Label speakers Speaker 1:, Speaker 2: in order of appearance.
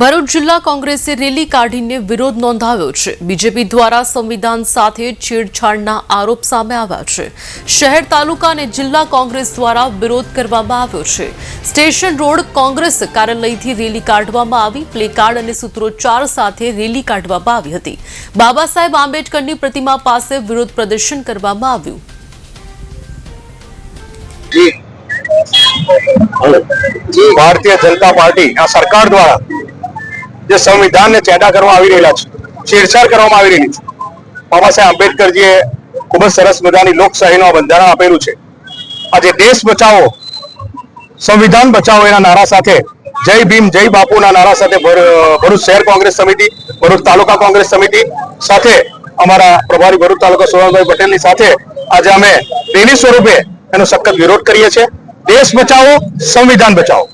Speaker 1: ભરૂચ જિલ્લા કોંગ્રેસે રેલી કાઢીને વિરોધ નોંધાવ્યો છે. બીજેપી દ્વારા સંવિધાન સાથે છેડછાડના આરોપ સામે આવ્યા છે. શહેર તાલુકા અને જિલ્લા કોંગ્રેસ દ્વારા વિરોધ કરવામાં આવ્યો છે. સ્ટેશન રોડ કોંગ્રેસ કાર્યાલયથી રેલી કાઢવામાં આવી. પ્લેકાર્ડ અને સૂત્રોચ્ચાર સાથે રેલી કાઢવામાં આવી હતી. બાબા સાહેબ આંબેડકરની પ્રતિમા પાસે વિરોધ પ્રદર્શન કરવામાં આવ્યું.
Speaker 2: ભારતીય જનતા પાર્ટી આ સરકાર દ્વારા જે સંવિધાનને ચેડા કરવામાં આવી રહેલા છે, છેડછાડ કરવામાં આવી રહેલી છે. બાબા સાહેબ આંબેડકરજીએ ખૂબ જ સરસ મજાની લોકશાહીનું બંધારણ આપેલું છે. આજે દેશ બચાવો, સંવિધાન બચાવો એના નારા સાથે, જય ભીમ, જય બાપુના નારા સાથે ભર- ભરૂચ શહેર કોંગ્રેસ સમિતિ, ભરૂચ તાલુકા કોંગ્રેસ સમિતિ સાથે અમારા પ્રભારી ભરૂચ તાલુકા સોનલભાઈ પટેલની સાથે આજે અમે રેલી સ્વરૂપે એનો સખત વિરોધ કરીએ છીએ. દેશ બચાવો, સંવિધાન બચાવો.